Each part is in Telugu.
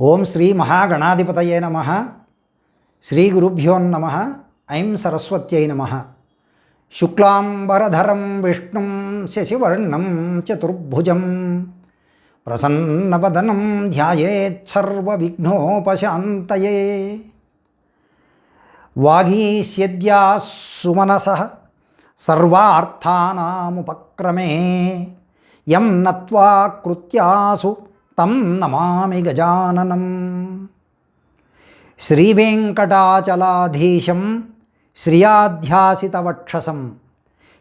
ఓం శ్రీ మహాగణాధిపతయే నమ. శ్రీ గురుభ్యోన్నమ ఐం సరస్వత్యై నమ. శుక్లాంబరధరం విష్ణుం శశివర్ణం చతుర్భుజం. ప్రసన్నవదనం ధ్యాయేత్సర్వవిఘ్నోపశాంతయే వాగీస్యద్యా సుమనస సర్వార్థానాముపక్రమే. యం నత్వా కృత్యాసు తం నమామి గజాననం. శ్రీవేంకటాచలాధీశం శ్రియాధ్యాసితవక్షసం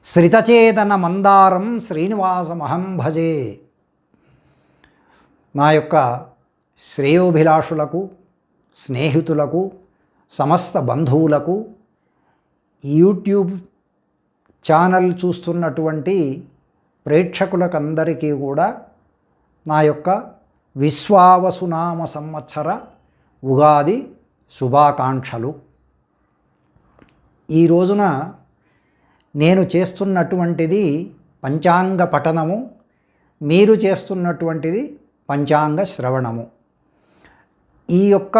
శ్రితచేతన మందారం శ్రీనివాసమహం భజే నా యొక్క శ్రేయోభిలాషులకు స్నేహితులకు సమస్త బంధువులకు యూట్యూబ్ ఛానల్ చూస్తున్నటువంటి ప్రేక్షకులకందరికీ కూడా నా యొక్క విశ్వావసునామ సంవత్సర ఉగాది శుభాకాంక్షలు. ఈ రోజున నేను చేస్తున్నటువంటిది పంచాంగ పఠనము మీరు చేస్తున్నటువంటిది పంచాంగ శ్రవణము. ఈ యొక్క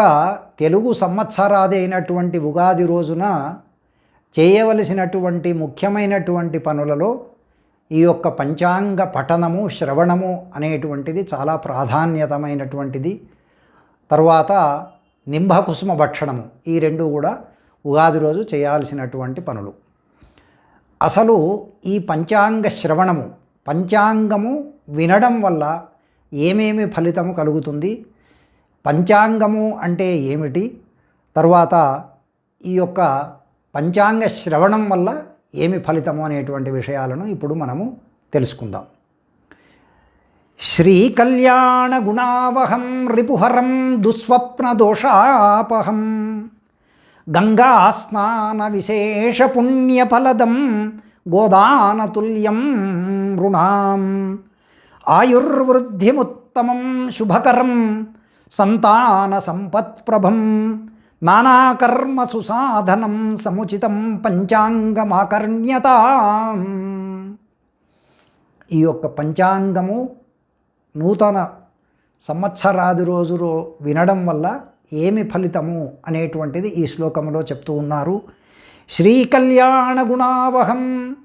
తెలుగు సంవత్సరాది అయినటువంటి ఉగాది రోజున చేయవలసినటువంటి ముఖ్యమైనటువంటి పనులలో ఈ యొక్క పంచాంగ పఠనము శ్రవణము అనేటువంటిది చాలా ప్రాధాన్యతమైనటువంటిది. తర్వాత నింబకుసుమ భక్షణము ఈ రెండు కూడా ఉగాది రోజు చేయాల్సినటువంటి పనులు. అసలు ఈ పంచాంగ శ్రవణము పంచాంగము వినడం వల్ల ఏమేమి ఫలితము కలుగుతుంది? పంచాంగము అంటే ఏమిటి? తర్వాత ఈ యొక్క పంచాంగ శ్రవణం వల్ల ఏమి ఫలితము అనేటువంటి విషయాలను ఇప్పుడు మనము తెలుసుకుందాం. శ్రీకల్యాణ గుణావహం రిపుహరం దుస్వప్న దోషాపహం గంగా స్నాన విశేష పుణ్యఫలదం గోదానతుల్యం రుణాం ఆయుర్వృద్ధిముత్తమం శుభకరం సంతాన సంపత్ప్రభం నానాకర్మసు సుసాధనం సముచితం పంచాంగమాకర్ణ్యత. ఈ యొక్క పంచాంగము నూతన సంవత్సరాది రోజు వినడం వల్ల ఏమి ఫలితము అనేటువంటిది ఈ శ్లోకంలో చెప్తూ ఉన్నారు. శ్రీకళ్యాణ గుణావహం.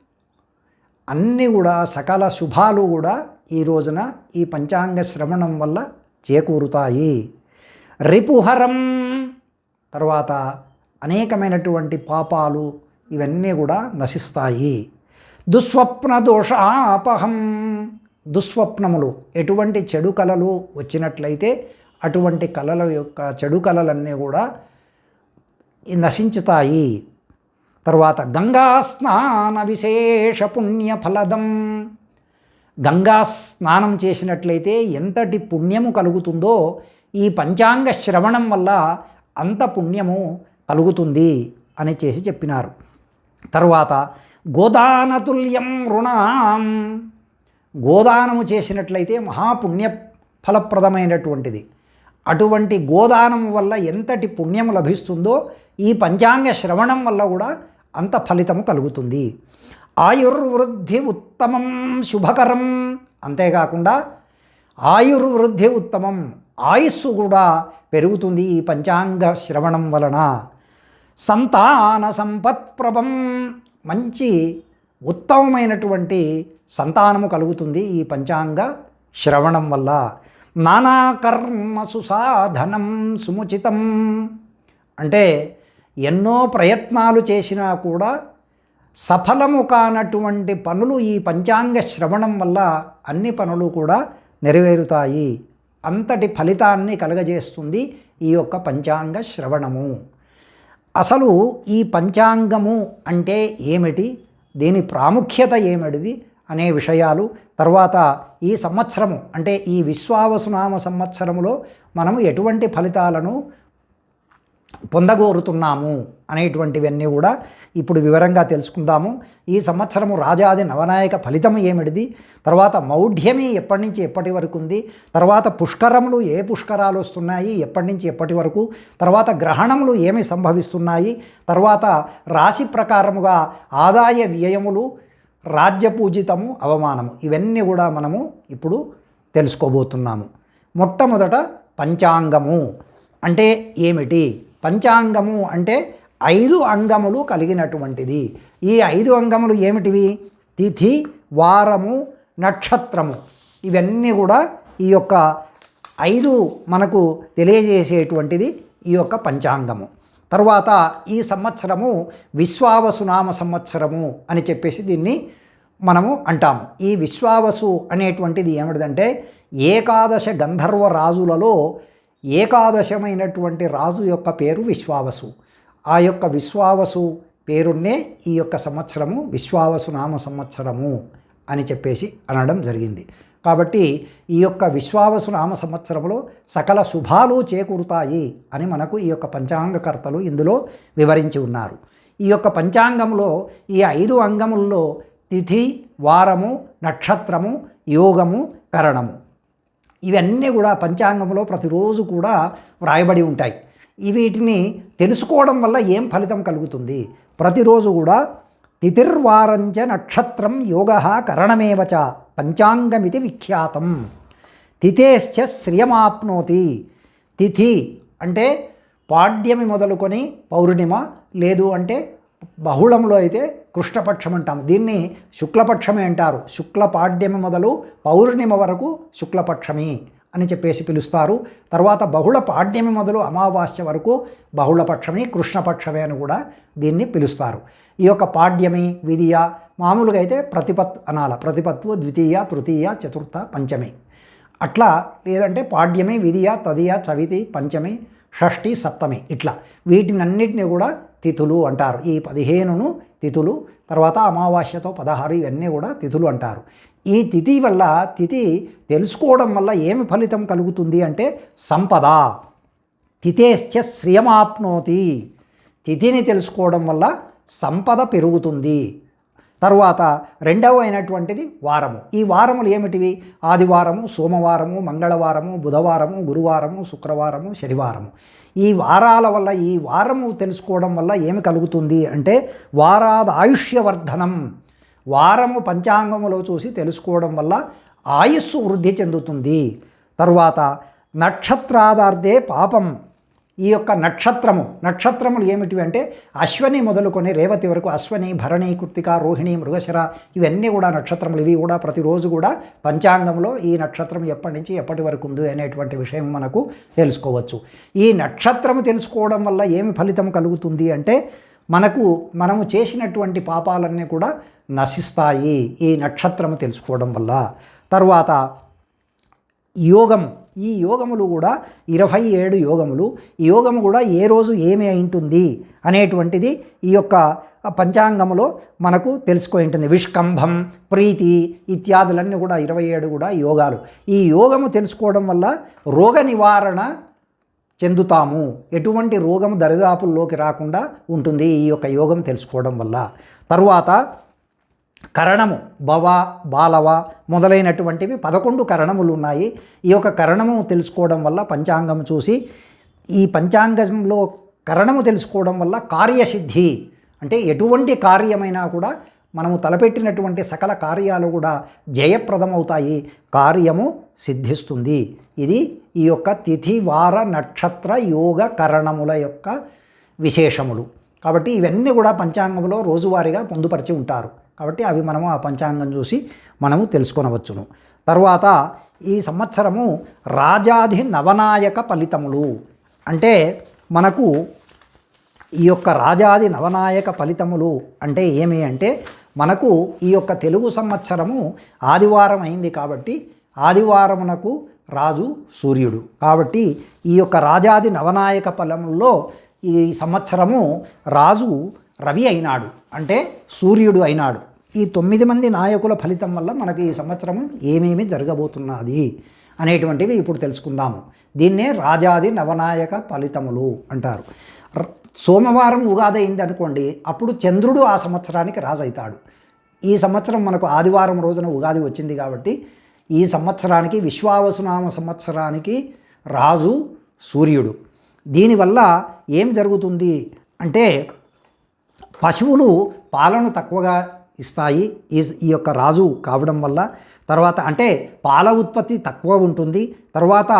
అన్నీ కూడా సకల శుభాలు కూడా ఈ రోజున ఈ పంచాంగ శ్రవణం వల్ల చేకూరుతాయి. రిపుహరం. తర్వాత అనేకమైనటువంటి పాపాలు ఇవన్నీ కూడా నశిస్తాయి. దుస్వప్న దోషాపహం. దుస్వప్నములు ఎటువంటి చెడు కళలు వచ్చినట్లయితే అటువంటి కళల యొక్క చెడు కళలన్నీ కూడా నశించుతాయి. తర్వాత గంగా స్నాన విశేష పుణ్య ఫలదం. గంగా స్నానం చేసినట్లయితే ఎంతటి పుణ్యము కలుగుతుందో ఈ పంచాంగ శ్రవణం వల్ల అంత పుణ్యము కలుగుతుంది అని చేసి చెప్పినారు. తరువాత గోదానతుల్యం రుణాం. గోదానము చేసినట్లయితే మహాపుణ్య ఫలప్రదమైనటువంటిది. అటువంటి గోదానం వల్ల ఎంతటి పుణ్యం లభిస్తుందో ఈ పంచాంగ శ్రవణం వల్ల కూడా అంత ఫలితము కలుగుతుంది. ఆయుర్వృద్ధి ఉత్తమం శుభకరం అంతేకాకుండా ఆయుర్వృద్ధి ఉత్తమం ఆయుస్సు కూడా పెరుగుతుంది ఈ పంచాంగ శ్రవణం వలన. సంతాన సంపత్ప్రభం మంచి ఉత్తమమైనటువంటి సంతానము కలుగుతుంది ఈ పంచాంగ శ్రవణం వల్ల. నానా నానాకర్మ సుసాధనం సుముచితం. అంటే ఎన్నో ప్రయత్నాలు చేసినా కూడా సఫలము కానటువంటి పనులు ఈ పంచాంగ శ్రవణం వల్ల అన్ని పనులు కూడా నెరవేరుతాయి. అంతటి ఫలితాన్ని కలగజేస్తుంది ఈ యొక్క పంచాంగ శ్రవణము. అసలు ఈ పంచాంగము అంటే ఏమిటి? దీని ప్రాముఖ్యత ఏమిటిది? అనే విషయాలు తర్వాత ఈ సంవత్సరము అంటే ఈ విశ్వావసునామ సంవత్సరములో మనము ఎటువంటి ఫలితాలను పొందగోరుతున్నాము అనేటువంటివన్నీ కూడా ఇప్పుడు వివరంగా తెలుసుకుందాము. ఈ సంవత్సరము రాజాది నవనాయక ఫలితం ఏమిటిది? తర్వాత మౌఢ్యమి ఎప్పటి నుంచి ఎప్పటి వరకు ఉంది? తర్వాత పుష్కరములు ఏ పుష్కరాలు వస్తున్నాయి? ఎప్పటి నుంచి ఎప్పటి వరకు? తర్వాత గ్రహణములు ఏమి సంభవిస్తున్నాయి? తర్వాత రాశి ప్రకారముగా ఆదాయ వ్యయములు రాజ్యపూజితము అవమానము ఇవన్నీ కూడా మనము ఇప్పుడు తెలుసుకోబోతున్నాము. మొట్టమొదట పంచాంగము అంటే ఏమిటి? పంచాంగము అంటే ఐదు అంగములు కలిగినటువంటిది. ఈ ఐదు అంగములు ఏమిటివి? తిథి వారము నక్షత్రము. ఇవన్నీ కూడా ఈ యొక్క ఐదు మనకు తెలియజేసేటువంటిది ఈ యొక్క పంచాంగము. తర్వాత ఈ సంవత్సరము విశ్వావసునామ సంవత్సరము అని చెప్పేసి దీన్ని మనము అంటాము. ఈ విశ్వావసు అనేటువంటిది ఏమిటిదంటే ఏకాదశ గంధర్వ రాజులలో ఏకాదశమైనటువంటి రాజు యొక్క పేరు విశ్వావసు. ఆ యొక్క విశ్వావసు పేరున్నే ఈ యొక్క సంవత్సరము విశ్వావసు నామ సంవత్సరము అని చెప్పేసి అనడం జరిగింది. కాబట్టి ఈ యొక్క విశ్వావసు నామ సంవత్సరంలో సకల శుభాలు చేకూరుతాయి అని మనకు ఈ యొక్క పంచాంగకర్తలు ఇందులో వివరించి ఉన్నారు. ఈ యొక్క పంచాంగంలో ఈ ఐదు అంగముల్లో తిథి వారము నక్షత్రము యోగము కరణము. ఇవన్నీ కూడా పంచాంగంలో ప్రతిరోజు కూడా వ్రాయబడి ఉంటాయి. వీటిని తెలుసుకోవడం వల్ల ఏం ఫలితం కలుగుతుంది? ప్రతిరోజు కూడా తిథిర్వారంచ నక్షత్రం యోగ కరణమేవచ పంచాంగమితి విఖ్యాతం. తిథేశ్చ శ్రియమాప్నోతి. తిథి అంటే పాడ్యమి మొదలుకొని పౌర్ణిమ లేదు అంటే బహుళంలో అయితే కృష్ణపక్షం అంటాం దీన్ని శుక్లపక్షమే అంటారు. శుక్ల పాడ్యమి మొదలు పౌర్ణిమ వరకు శుక్లపక్షమి అని చెప్పేసి పిలుస్తారు. తర్వాత బహుళ పాడ్యమి మొదలు అమావాస్య వరకు బహుళపక్షమి కృష్ణపక్షమే అని కూడా దీన్ని పిలుస్తారు. ఈ యొక్క పాడ్యమి విధియ మామూలుగా అయితే ప్రతిపత్ అనాల. ప్రతిపత్తు ద్వితీయ తృతీయ చతుర్థ పంచమి. అట్లా లేదంటే పాడ్యమి విధియ తదియ చవితి పంచమి షష్ఠి సప్తమి ఇట్లా వీటినన్నిటిని కూడా తిథులు అంటారు. ఈ పదిహేనును తిథులు తర్వాత అమావాస్యతో పదహారు ఇవన్నీ కూడా తిథులు అంటారు. ఈ తిథి వల్ల తిథి తెలుసుకోవడం వల్ల ఏమి ఫలితం కలుగుతుంది అంటే సంపద. తిథేశ్చ శ్రియమాప్నోతి. తిథిని తెలుసుకోవడం వల్ల సంపద పెరుగుతుంది. తరువాత రెండవ అయినటువంటిది వారము. ఈ వారములు ఏమిటివి? ఆదివారము సోమవారము మంగళవారము బుధవారము గురువారము శుక్రవారము శనివారము. ఈ వారాల వల్ల ఈ వారము తెలుసుకోవడం వల్ల ఏమి కలుగుతుంది అంటే వారాద ఆయుష్యవర్ధనం వారము పంచాంగములో చూసి తెలుసుకోవడం వల్ల ఆయుస్సు వృద్ధి చెందుతుంది. తరువాత నక్షత్రాదార్థే పాపం. ఈ యొక్క నక్షత్రము నక్షత్రములు ఏమిటివి అంటే అశ్వని మొదలుకొని రేవతి వరకు అశ్వని భరణి కృత్తిక రోహిణి మృగశర ఇవన్నీ కూడా నక్షత్రములు. ఇవి కూడా ప్రతిరోజు కూడా పంచాంగంలో ఈ నక్షత్రం ఎప్పటి నుంచి ఎప్పటి వరకు ఉంది అనేటువంటి విషయం మనకు తెలుసుకోవచ్చు. ఈ నక్షత్రము తెలుసుకోవడం వల్ల ఏమి ఫలితం కలుగుతుంది అంటే మనకు మనము చేసినటువంటి పాపాలన్నీ కూడా నశిస్తాయి ఈ నక్షత్రము తెలుసుకోవడం వల్ల. తరువాత యోగము ఈ యోగములు కూడా ఇరవై ఏడు యోగములు. ఈ యోగము కూడా ఏ రోజు ఏమి అయింటుంది అనేటువంటిది ఈ యొక్క పంచాంగములో మనకు తెలుసుకొని ఉంటుంది. విష్కంభం ప్రీతి ఇత్యాదులన్నీ కూడా ఇరవై ఏడు కూడా యోగాలు. ఈ యోగము తెలుసుకోవడం వల్ల రోగ నివారణ చెందుతాము. ఎటువంటి రోగము దరిదాపుల్లోకి రాకుండా ఉంటుంది ఈ యొక్క యోగం తెలుసుకోవడం వల్ల. తర్వాత కరణము భవ బాలవ మొదలైనటువంటివి పదకొండు కరణములు ఉన్నాయి. ఈ యొక్క కరణము తెలుసుకోవడం వల్ల పంచాంగం చూసి ఈ పంచాంగంలో కరణము తెలుసుకోవడం వల్ల కార్యసిద్ధి అంటే ఎటువంటి కార్యమైనా కూడా మనము తలపెట్టినటువంటి సకల కార్యాలు కూడా జయప్రదమవుతాయి. కార్యము సిద్ధిస్తుంది. ఇది ఈ యొక్క తిథి వార నక్షత్ర యోగ కరణముల యొక్క విశేషములు. కాబట్టి ఇవన్నీ కూడా పంచాంగంలో రోజువారీగా పొందుపరిచి ఉంటారు. కాబట్టి అవి మనము ఆ పంచాంగం చూసి మనము తెలుసుకొనవచ్చును. తర్వాత ఈ సంవత్సరము రాజాధి నవనాయక ఫలితములు. అంటే మనకు ఈ యొక్క రాజాది నవనాయక ఫలితములు అంటే ఏమి అంటే మనకు ఈ యొక్క తెలుగు సంవత్సరము ఆదివారం అయింది కాబట్టి ఆదివారమునకు రాజు సూర్యుడు. కాబట్టి ఈ యొక్క రాజాది నవనాయక ఫలముల్లో ఈ సంవత్సరము రాజు రవి అయినాడు. అంటే సూర్యుడు అయినాడు. ఈ తొమ్మిది మంది నాయకుల ఫలితం వల్ల మనకి ఈ సంవత్సరం ఏమేమి జరగబోతున్నది అనేటువంటివి ఇప్పుడు తెలుసుకుందాము. దీన్నే రాజాది నవనాయక ఫలితములు అంటారు. సోమవారం ఉగాది అయింది అనుకోండి అప్పుడు చంద్రుడు ఆ సంవత్సరానికి రాజు అవుతాడు ఈ సంవత్సరం మనకు ఆదివారం రోజున ఉగాది వచ్చింది కాబట్టి ఈ సంవత్సరానికి విశ్వావసునామ సంవత్సరానికి రాజు సూర్యుడు. దీనివల్ల ఏం జరుగుతుంది అంటే పశువులు పాలను తక్కువగా ఇస్తాయి. ఈ ఈ యొక్క రాజు కావడం వల్ల తర్వాత అంటే పాల ఉత్పత్తి తక్కువ ఉంటుంది. తర్వాత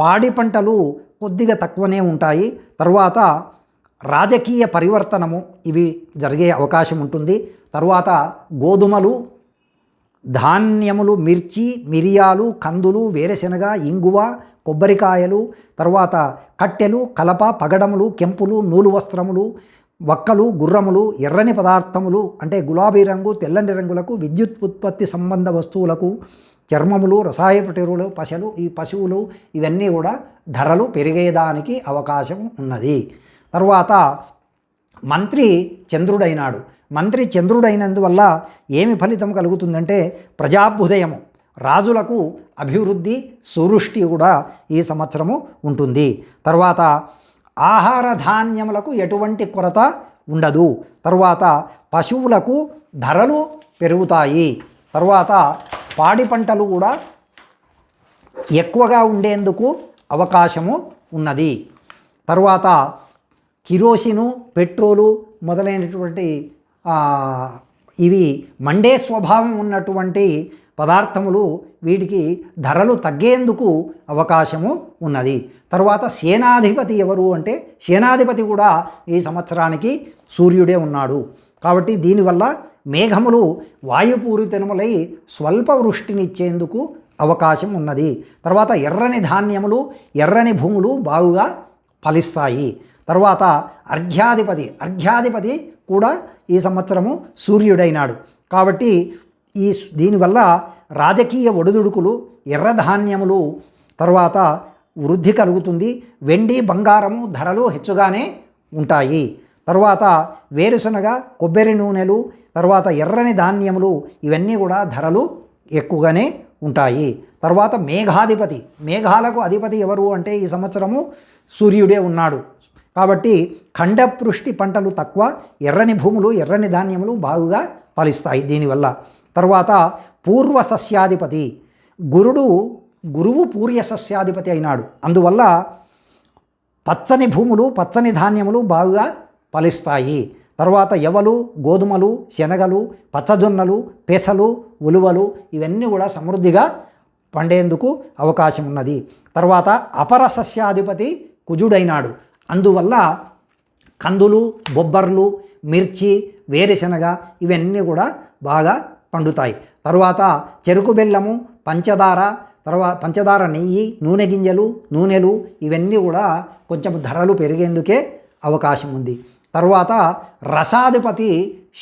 పాడి పంటలు కొద్దిగా తక్కువనే ఉంటాయి. తర్వాత రాజకీయ పరివర్తనము ఇవి జరిగే అవకాశం ఉంటుంది. తర్వాత గోధుమలు ధాన్యములు మిర్చి మిరియాలు కందులు వేరుశెనగ ఇంగువ కొబ్బరికాయలు తర్వాత కట్టెలు కలప పగడములు కెంపులు నూలు వస్త్రములు వక్కలు గుర్రములు ఎర్రని పదార్థములు అంటే గులాబీ రంగు తెల్లని రంగులకు విద్యుత్ ఉత్పత్తి సంబంధ వస్తువులకు చర్మములు రసాయన ఎరువులు పశలు ఈ పశువులు ఇవన్నీ కూడా ధరలు పెరిగేదానికి అవకాశం ఉన్నది. తర్వాత మంత్రి చంద్రుడైనాడు. మంత్రి చంద్రుడైనందువల్ల ఏమి ఫలితం కలుగుతుందంటే ప్రజాభుదయము రాజులకు అభివృద్ధి సురుష్టి కూడా ఈ సంవత్సరము ఉంటుంది. తర్వాత ఆహార ధాన్యములకు ఎటువంటి కొరత ఉండదు. తర్వాత పశువులకు ధరలు పెరుగుతాయి. తర్వాత పాడి పంటలు కూడా ఎక్కువగా ఉండేందుకు అవకాశము ఉన్నది. తర్వాత కిరోసిను పెట్రోలు మొదలైనటువంటి ఇవి మండే స్వభావం ఉన్నటువంటి పదార్థములు వీటికి ధరలు తగ్గేందుకు అవకాశము ఉన్నది. తర్వాత సేనాధిపతి ఎవరు అంటే సేనాధిపతి కూడా ఈ సంవత్సరానికి సూర్యుడే ఉన్నాడు. కాబట్టి దీనివల్ల మేఘములు వాయుపూరితములై స్వల్ప వృష్టినిచ్చేందుకు అవకాశం ఉన్నది. తర్వాత ఎర్రని ధాన్యములు ఎర్రని భూములు బాగుగా ఫలిస్తాయి. తర్వాత అర్ఘ్యాధిపతి అర్ఘ్యాధిపతి కూడా ఈ సంవత్సరము సూర్యుడైనాడు. కాబట్టి ఈ దీనివల్ల రాజకీయ ఒడిదుడుకులు ఎర్రధాన్యములు తర్వాత వృద్ధి కలుగుతుంది. వెండి బంగారము ధరలు హెచ్చుగానే ఉంటాయి. తర్వాత వేరుశనగ కొబ్బరి నూనెలు తర్వాత ఎర్రని ధాన్యములు ఇవన్నీ కూడా ధరలు ఎక్కువగానే ఉంటాయి. తర్వాత మేఘాధిపతి. మేఘాలకు అధిపతి ఎవరు అంటే ఈ సంవత్సరము సూర్యుడే ఉన్నాడు. కాబట్టి ఖండపృష్టి పంటలు తక్కువ ఎర్రని భూములు ఎర్రని ధాన్యములు బాగుగా ఫలిస్తాయి దీనివల్ల. తర్వాత పూర్వ సస్యాధిపతి గురుడు గురువు పూర్య సస్యాధిపతి అయినాడు. అందువల్ల పచ్చని భూములు పచ్చని ధాన్యములు బాగా ఫలిస్తాయి. తర్వాత ఎవలు గోధుమలు శనగలు పచ్చజొన్నలు పెసలు ఉలువలు ఇవన్నీ కూడా సమృద్ధిగా పండేందుకు అవకాశం ఉన్నది తర్వాత అపర సస్యాధిపతి కుజుడైనాడు. అందువల్ల కందులు బొబ్బర్లు మిర్చి వేరుశనగ ఇవన్నీ కూడా బాగా పండుతాయి. తర్వాత చెరుకు బెల్లము పంచదార తర్వాత పంచదార నెయ్యి నూనె గింజలు నూనెలు ఇవన్నీ కూడా కొంచెం ధరలు పెరిగేందుకే అవకాశం ఉంది. తర్వాత రసాధిపతి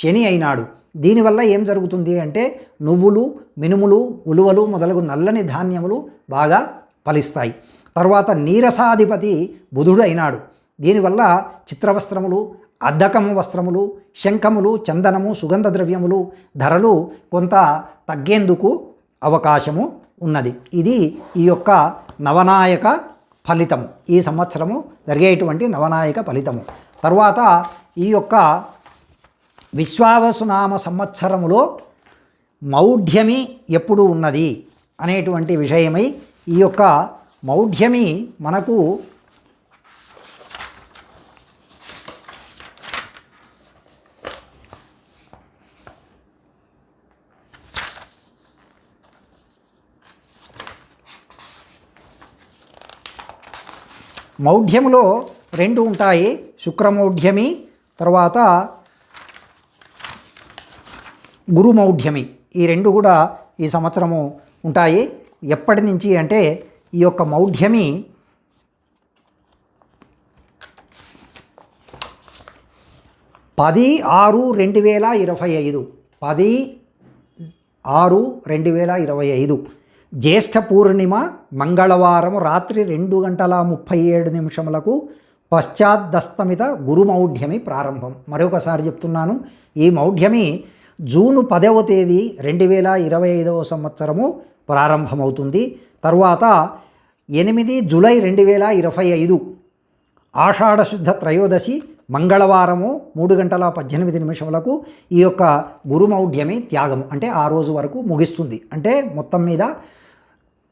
శని అయినాడు. దీనివల్ల ఏం జరుగుతుంది అంటే నువ్వులు మినుములు ఉలువలు మొదలగు నల్లని ధాన్యములు బాగా ఫలిస్తాయి. తర్వాత నీరసాధిపతి బుధుడు అయినాడు. దీనివల్ల చిత్రవస్త్రములు అద్దకము వస్త్రములు శంఖములు చందనము సుగంధ ద్రవ్యములు ధరలు కొంత తగ్గేందుకు అవకాశము ఉన్నది. ఇది ఈ యొక్క నవనాయక ఫలితము. ఈ సంవత్సరము జరిగేటువంటి నవనాయక ఫలితము. తర్వాత ఈ యొక్క విశ్వావసునామ సంవత్సరములో మౌఢ్యమి ఎప్పుడు ఉన్నది అనేటువంటి విషయమై ఈ యొక్క మౌఢ్యమి మనకు మౌఢ్యములో రెండు ఉంటాయి. శుక్రమౌఢ్యమి తర్వాత గురుమౌఢ్యమి. ఈ రెండు కూడా ఈ సంవత్సరము ఉంటాయి. ఎప్పటి నుంచి అంటే ఈ యొక్క మౌఢ్యమి పది ఆరు రెండు వేల ఇరవై ఐదు. పది ఆరు రెండు వేల ఇరవై ఐదు. జ్యేష్ఠ పూర్ణిమ మంగళవారం రాత్రి రెండు గంటల ముప్పై ఏడు నిమిషములకు పశ్చాద్దస్తమిత గురుమౌఢ్యమి ప్రారంభం. మరొకసారి చెప్తున్నాను ఈ మౌఢ్యమి జూను పదవ తేదీ రెండు వేల ఇరవై ఐదవ సంవత్సరము ప్రారంభమవుతుంది. తరువాత ఎనిమిది జూలై రెండు వేల ఇరవై ఐదు ఆషాఢశుద్ధ త్రయోదశి మంగళవారము మూడు గంటల పద్దెనిమిది నిమిషములకు ఈ యొక్క గురుమౌఢ్యమి త్యాగము అంటే ఆ రోజు వరకు ముగిస్తుంది. అంటే మొత్తం మీద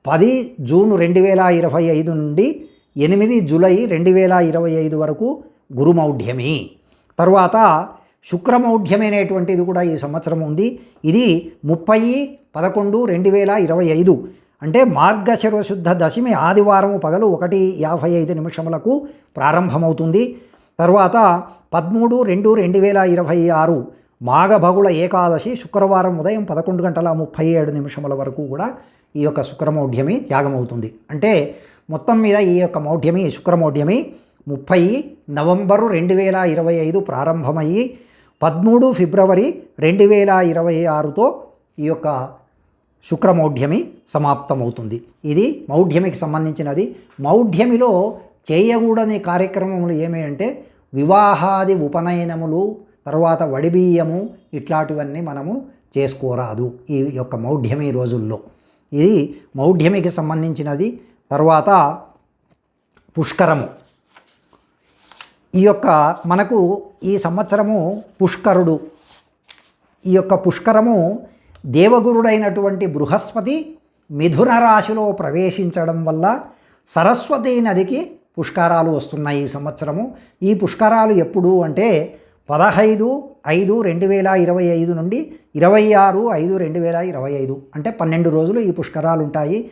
పది జూన్ రెండు వేల ఇరవై ఐదు నుండి ఎనిమిది జూలై రెండు వేల ఇరవై ఐదు వరకు గురుమౌఢ్యమి. తరువాత శుక్రమౌఢ్యమి అనేటువంటిది కూడా ఈ సంవత్సరం ఉంది. ఇది ముప్పై పదకొండు రెండు వేల ఇరవై ఐదు అంటే మార్గశర్వశుద్ధ దశమి ఆదివారం పగలు ఒకటి యాభై ఐదు నిమిషములకు ప్రారంభమవుతుంది. తర్వాత పదమూడు రెండు రెండు వేల ఇరవై ఆరు మాఘభగుళ ఏకాదశి శుక్రవారం ఉదయం పదకొండు గంటల ముప్పై ఏడు నిమిషముల వరకు కూడా ఈ యొక్క శుక్రమౌఢ్యమి త్యాగమవుతుంది. అంటే మొత్తం మీద ఈ యొక్క మౌఢ్యమి శుక్రమౌఢ్యమి ముప్పై నవంబరు రెండు వేల ఇరవై ఐదు ప్రారంభమయ్యి పదమూడు ఫిబ్రవరి రెండు వేల ఇరవై ఆరుతో ఈ యొక్క శుక్రమౌఢ్యమి సమాప్తమవుతుంది. ఇది మౌఢ్యమికి సంబంధించినది. మౌఢ్యమిలో చేయకూడని కార్యక్రమములు ఏమి అంటే వివాహాది ఉపనయనములు తర్వాత వడిబియ్యము ఇట్లాంటివన్నీ మనము చేసుకోరాదు ఈ యొక్క మౌఢ్యమి రోజుల్లో. ఇది మౌఢ్యమికి సంబంధించినది తర్వాత పుష్కరము. ఈ యొక్క మనకు ఈ సంవత్సరము పుష్కరుడు. ఈ యొక్క పుష్కరము దేవగురుడైనటువంటి బృహస్పతి మిథున రాశిలో ప్రవేశించడం వల్ల సరస్వతి నదికి పుష్కరాలు వస్తున్నాయి ఈ సంవత్సరము. ఈ పుష్కరాలు ఎప్పుడు అంటే పదహైదు ఐదు రెండు వేల ఇరవై ఐదు నుండి ఇరవై ఆరు ఐదు రెండు వేల ఇరవై ఐదు. అంటే పన్నెండు రోజులు ఈ పుష్కరాలు ఉంటాయి.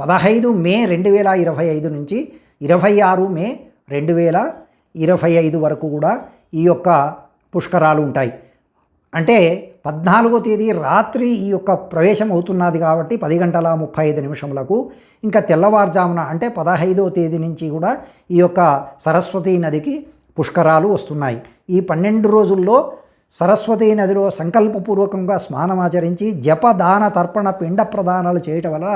పదహైదు మే రెండు వేల ఇరవై ఐదు నుంచి ఇరవై ఆరు మే రెండు వేల ఇరవై ఐదు వరకు కూడా ఈ యొక్క పుష్కరాలు ఉంటాయి. అంటే పద్నాలుగో తేదీ రాత్రి ఈ యొక్క ప్రవేశం అవుతున్నది కాబట్టి పది గంటల ముప్పై ఐదు నిమిషములకు. ఇంకా తెల్లవారుజామున అంటే పదహైదో తేదీ నుంచి కూడా ఈ యొక్క సరస్వతీ నదికి పుష్కరాలు వస్తున్నాయి. ఈ పన్నెండు రోజుల్లో సరస్వతీ నదిలో సంకల్పపూర్వకంగా స్నానమాచరించి జప దాన తర్పణ పిండ ప్రదానాలు చేయటం వల్ల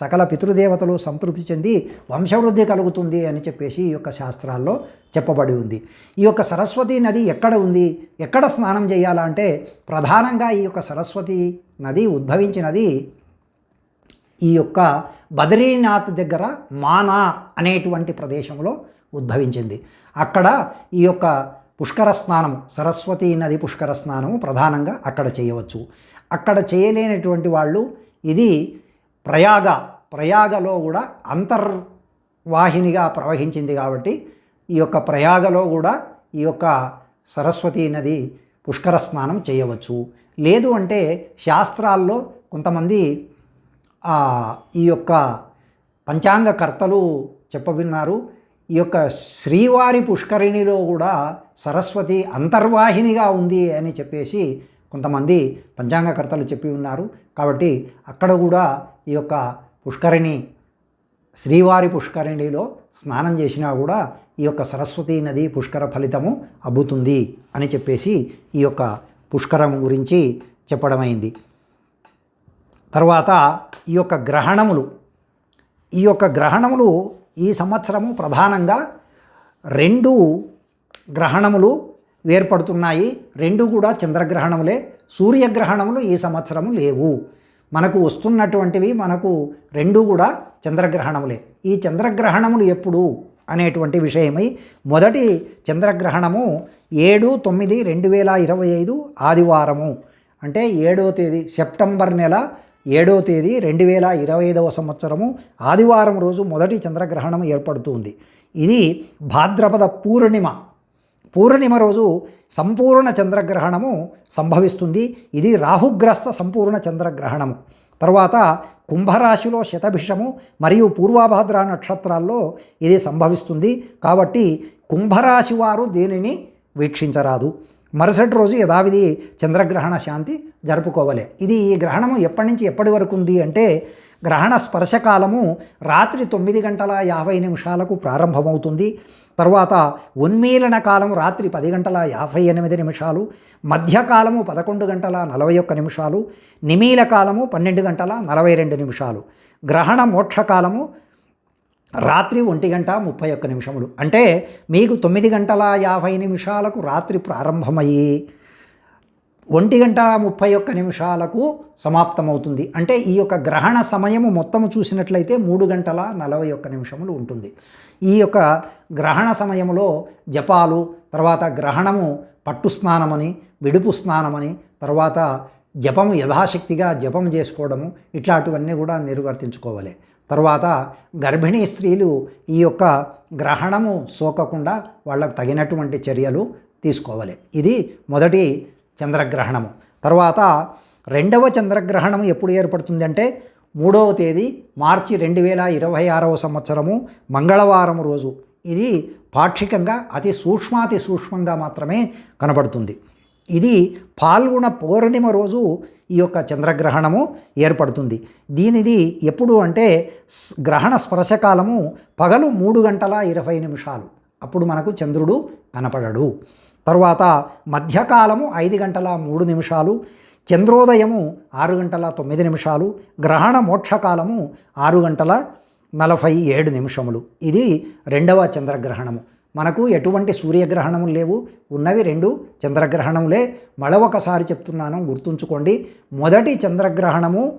సకల పితృదేవతలు సంతృప్తి చెంది వంశవృద్ధి కలుగుతుంది అని చెప్పేసి ఈ యొక్క శాస్త్రాల్లో చెప్పబడి ఉంది. ఈ యొక్క సరస్వతీ నది ఎక్కడ ఉంది? ఎక్కడ స్నానం చేయాలంటే ప్రధానంగా ఈ యొక్క సరస్వతి నది ఉద్భవించినది ఈ యొక్క బద్రీనాథ్ దగ్గర మానా అనేటువంటి ప్రదేశంలో ఉద్భవించింది. అక్కడ ఈ యొక్క పుష్కర స్నానం సరస్వతీ నది పుష్కర స్నానము ప్రధానంగా అక్కడ చేయవచ్చు. అక్కడ చేయలేనటువంటి వాళ్ళు ఇది ప్రయాగ ప్రయాగలో కూడా అంతర్వాహినిగా ప్రవహించింది కాబట్టి ఈ యొక్క ప్రయాగలో కూడా ఈ యొక్క సరస్వతీ నది పుష్కర స్నానం చేయవచ్చు. లేదు అంటే శాస్త్రాల్లో కొంతమంది ఈ యొక్క పంచాంగకర్తలు చెప్పబిన్నారు ఈ యొక్క శ్రీవారి పుష్కరిణిలో కూడా సరస్వతి అంతర్వాహినిగా ఉంది అని చెప్పేసి కొంతమంది పంచాంగకర్తలు చెప్పి ఉన్నారు. కాబట్టి అక్కడ కూడా ఈ యొక్క పుష్కరిణి శ్రీవారి పుష్కరిణిలో స్నానం చేసినా కూడా ఈ యొక్క సరస్వతీ నది పుష్కర ఫలితము అబ్బుతుంది అని చెప్పేసి ఈ యొక్క పుష్కరం గురించి చెప్పడమైంది. తర్వాత ఈ యొక్క గ్రహణములు ఈ యొక్క గ్రహణములు ఈ సంవత్సరము ప్రధానంగా రెండు గ్రహణములు ఏర్పడుతున్నాయి. రెండు కూడా చంద్రగ్రహణములే. సూర్యగ్రహణములు ఈ సంవత్సరము లేవు. మనకు వస్తున్నటువంటివి మనకు రెండు కూడా చంద్రగ్రహణములే. ఈ చంద్రగ్రహణములు ఎప్పుడు అనేటువంటి విషయమై మొదటి చంద్రగ్రహణము ఏడు తొమ్మిది రెండు వేల ఇరవై ఐదు ఆదివారము. అంటే ఏడో తేదీ సెప్టెంబర్ నెల ఏడో తేదీ రెండు వేల ఇరవై ఐదవ సంవత్సరము ఆదివారం రోజు మొదటి చంద్రగ్రహణం ఏర్పడుతుంది. ఇది భాద్రపద పూర్ణిమ. పూర్ణిమ రోజు సంపూర్ణ చంద్రగ్రహణము సంభవిస్తుంది. ఇది రాహుగ్రస్త సంపూర్ణ చంద్రగ్రహణము. తర్వాత కుంభరాశిలో శతభిషము మరియు పూర్వాభాద్ర నక్షత్రాల్లో ఇది సంభవిస్తుంది. కాబట్టి కుంభరాశి వారు దీనిని వీక్షించరాదు. మరుసటి రోజు యథావిధి చంద్రగ్రహణ శాంతి జరుపుకోవాలి. ఇది ఈ గ్రహణము ఎప్పటి నుంచి ఎప్పటి వరకు ఉంది అంటే గ్రహణ స్పర్శకాలము రాత్రి తొమ్మిది గంటల యాభై నిమిషాలకు ప్రారంభమవుతుంది. తర్వాత ఉన్మీలన కాలం రాత్రి పది గంటల యాభై ఎనిమిది నిమిషాలు మధ్యకాలము పదకొండు గంటల నలభై ఒక్క నిమిషాలు నిమీల కాలము పన్నెండు గంటల నలభై రెండు నిమిషాలు. గ్రహణ మోక్షకాలము రాత్రి ఒంటి గంట ముప్పై ఒక్క నిమిషములు. అంటే మీకు తొమ్మిది గంటల యాభై నిమిషాలకు రాత్రి ప్రారంభమయ్యి ఒంటి గంట ముప్పై ఒక్క నిమిషాలకు సమాప్తమవుతుంది. అంటే ఈ యొక్క గ్రహణ సమయము మొత్తము చూసినట్లయితే మూడు గంటల నలభై ఒక్క నిమిషములు ఉంటుంది. ఈ యొక్క గ్రహణ సమయంలో జపాలు తర్వాత గ్రహణము పట్టు స్నానమని విడుపు స్నానమని తర్వాత జపము యథాశక్తిగా జపం చేసుకోవడము ఇట్లాంటివన్నీ కూడా నిర్వర్తించుకోవాలి. తర్వాత గర్భిణీ స్త్రీలు ఈ యొక్క గ్రహణము సోకకుండా వాళ్ళకు తగినటువంటి చర్యలు తీసుకోవాలి. ఇది మొదటి చంద్రగ్రహణము. తర్వాత రెండవ చంద్రగ్రహణం ఎప్పుడు ఏర్పడుతుందంటే మూడవ తేదీ మార్చి రెండు వేల ఇరవై ఆరవ సంవత్సరము మంగళవారం రోజు. ఇది పాక్షికంగా అతి సూక్ష్మాతి సూక్ష్మంగా మాత్రమే కనబడుతుంది ఇది పాల్గొన పౌర్ణిమ రోజు ఈ యొక్క చంద్రగ్రహణము ఏర్పడుతుంది. దీనిది ఎప్పుడు అంటే గ్రహణ స్పర్శకాలము పగలు మూడు గంటల ఇరవై నిమిషాలు. అప్పుడు మనకు చంద్రుడు కనపడడు. తర్వాత మధ్యకాలము ఐదు గంటల మూడు నిమిషాలు చంద్రోదయము ఆరు గంటల తొమ్మిది నిమిషాలు గ్రహణ మోక్షకాలము ఆరు గంటల నలభై ఏడు నిమిషములు. ఇది రెండవ చంద్రగ్రహణము. మనకు ఎటువంటి సూర్యగ్రహణం లేవు. ఉన్నవి రెండు చంద్రగ్రహణములే. మళ్ళొకసారి చెప్తున్నాను గుర్తుంచుకోండి. మొదటి చంద్రగ్రహణము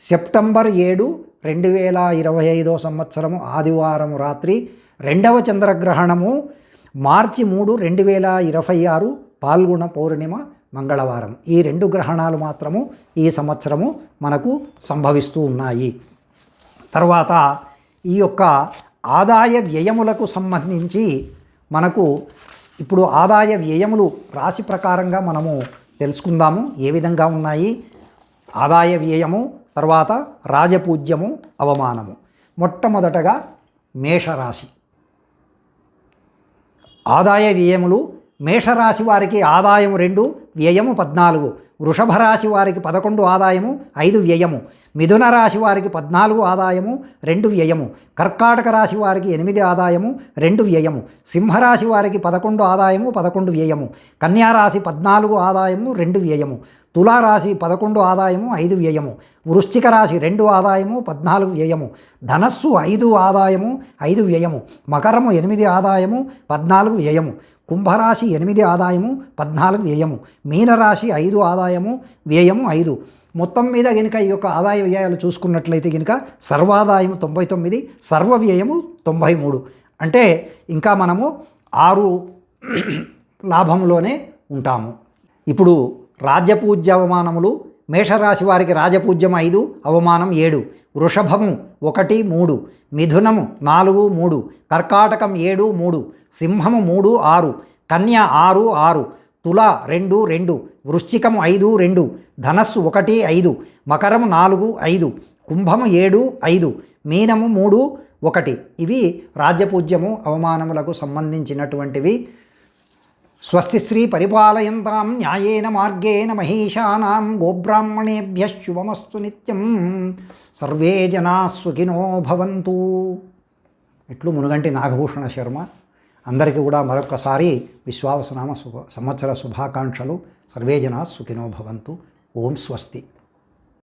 సెప్టెంబర్ ఏడు రెండు వేల ఇరవై ఐదో సంవత్సరము ఆదివారం రాత్రి. రెండవ చంద్రగ్రహణము మార్చి మూడు రెండు వేల ఇరవై ఆరు పాల్గొన పౌర్ణిమ మంగళవారం. ఈ రెండు గ్రహణాలు మాత్రము ఈ సంవత్సరము మనకు సంభవిస్తూ ఉన్నాయి. తర్వాత ఈ యొక్క ఆదాయ వ్యయములకు సంబంధించి మనకు ఇప్పుడు ఆదాయ వ్యయములు రాశి ప్రకారంగా మనము తెలుసుకుందాము. ఏ విధంగా ఉన్నాయి? ఆదాయ వ్యయము తర్వాత రాజపూజ్యము అవమానము. మొట్టమొదటగా మేషరాశి. ఆదాయ వ్యయములు మేషరాశి వారికి ఆదాయం రెండు వ్యయము పద్నాలుగు. వృషభ రాశి వారికి పదకొండు ఆదాయము ఐదు వ్యయము. మిథున రాశి వారికి పద్నాలుగు ఆదాయము రెండు వ్యయము. కర్కాటక రాశి వారికి ఎనిమిది ఆదాయము రెండు వ్యయము. సింహరాశి వారికి పదకొండు ఆదాయము పదకొండు వ్యయము. కన్యారాశి పద్నాలుగు ఆదాయము రెండు వ్యయము. తులారాశి పదకొండు ఆదాయము ఐదు వ్యయము. వృశ్చిక రాశి రెండు ఆదాయము పద్నాలుగు వ్యయము. ధనస్సు ఐదు ఆదాయము ఐదు వ్యయము. మకరము ఎనిమిది ఆదాయము పద్నాలుగు వ్యయము. కుంభరాశి ఎనిమిది ఆదాయము పద్నాలుగు వ్యయము. మీనరాశి ఐదు ఆదాయము వ్యయము ఐదు. మొత్తం మీద కనుక ఈ యొక్క ఆదాయ వ్యయాలు చూసుకున్నట్లయితే కనుక సర్వాదాయము తొంభై తొమ్మిది సర్వ వ్యయము తొంభై మూడు. అంటే ఇంకా మనము ఆరు లాభంలోనే ఉంటాము. ఇప్పుడు రాజ్యపూజ్య అవమానములు మేషరాశి వారికి రాజపూజ్యం ఐదు అవమానం ఏడు. వృషభము ఒకటి మూడు మిథునము నాలుగు మూడు కర్కాటకం ఏడు మూడు సింహము మూడు ఆరు కన్య ఆరు ఆరు తుల రెండు రెండు వృశ్చికము ఐదు రెండు ధనస్సు ఒకటి ఐదు మకరము నాలుగు ఐదు కుంభము ఏడు ఐదు మీనము మూడు ఒకటి. ఇవి రాజ్యపూజ్యము అవమానములకు సంబంధించినటువంటివి. స్వస్తి శ్రీ పరిపాలయంతాం న్యాయేన మార్గేణ మహిషానాం గోబ్రాహ్మణేభ్య శుభమస్తు నిత్యం సర్వే జనా సుఖినో భవంతు ఇట్లు మునుగంటి నాగభూషణ శర్మ అందరికీ కూడా మరొకసారి విశ్వావసనామ శుభ సంవత్సర శుభాకాంక్షలు సర్వే జనా సుఖినో భవంతు ఓం స్వస్తి